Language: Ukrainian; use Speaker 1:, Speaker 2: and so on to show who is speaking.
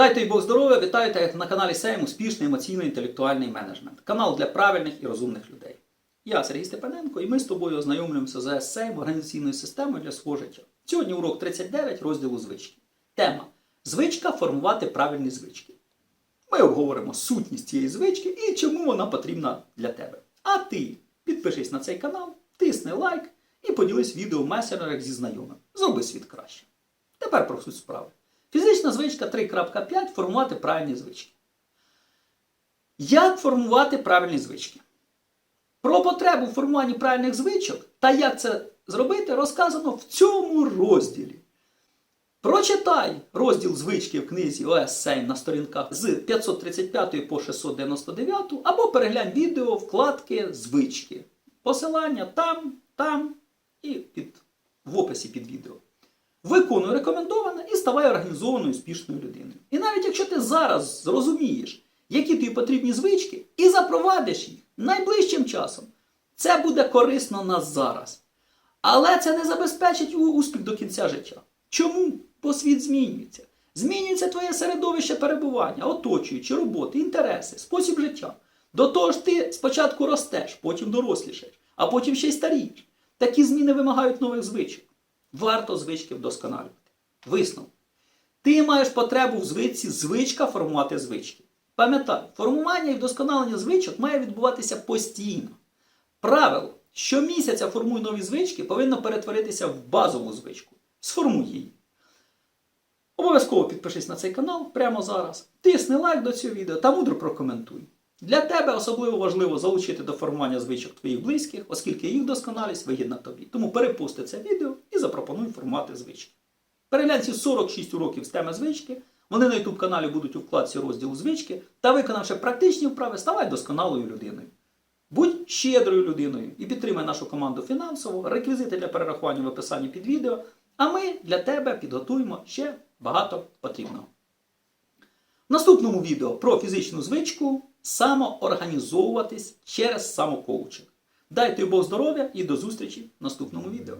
Speaker 1: Дайте й Бог здоров'я, вітайте на каналі Сейм Успішний емоційно-інтелектуальний менеджмент. Канал для правильних і розумних людей. Я Сергій Степаненко, і ми з тобою ознайомлюємося з Сейм організаційною системою для свого життя. Сьогодні урок 39 розділу звички. Тема Звичка формувати правильні звички. Ми обговоримо сутність цієї звички і чому вона потрібна для тебе. А ти підпишись на цей канал, тисни лайк і поділись відео в месенджерах зі знайомим. Зроби світ краще. Тепер про суть справи. Фізична звичка 3.5 формувати правильні звички. Як формувати правильні звички? Про потребу в формуванні правильних звичок та як це зробити розказано в цьому розділі. Прочитай розділ звички в книзі ОС Сейм на сторінках з 535 по 699 або переглянь відео вкладки звички. Посилання там, там і під, в описі під відео. Виконуй рекомендоване і ставай організованою успішною людиною. І навіть якщо ти зараз зрозумієш, які тобі потрібні звички, і запровадиш їх найближчим часом, це буде корисно на зараз. Але це не забезпечить успіх до кінця життя. Чому? Бо світ змінюється. Змінюється твоє середовище перебування, оточуючі роботи, інтереси, спосіб життя. До того ж, ти спочатку ростеш, потім дорослішаєш, а потім ще й старієш. Такі зміни вимагають нових звичок. Варто звички вдосконалювати. Висновок. Ти маєш потребу в звичці звичка формувати звички. Пам'ятай, формування і вдосконалення звичок має відбуватися постійно. Правило, щомісяця формуй нові звички, повинно перетворитися в базову звичку. Сформуй її. Обов'язково підпишись на цей канал прямо зараз. Тисни лайк до цього відео та мудро прокоментуй. Для тебе особливо важливо залучити до формування звичок твоїх близьких, оскільки їх досконалість вигідна тобі. Тому перепусти це відео і запропонуй формувати звички. Переглянь ці 46 уроків з теми звички. Вони на YouTube каналі будуть у вкладці розділу звички та виконавши практичні вправи, ставай досконалою людиною. Будь щедрою людиною і підтримай нашу команду фінансово. Реквізити для перерахування в описанні під відео. А ми для тебе підготуємо ще багато потрібного. В наступному відео про фізичну звичку самоорганізовуватись через самокоучинг. Дайте Бог здоров'я і до зустрічі в наступному відео.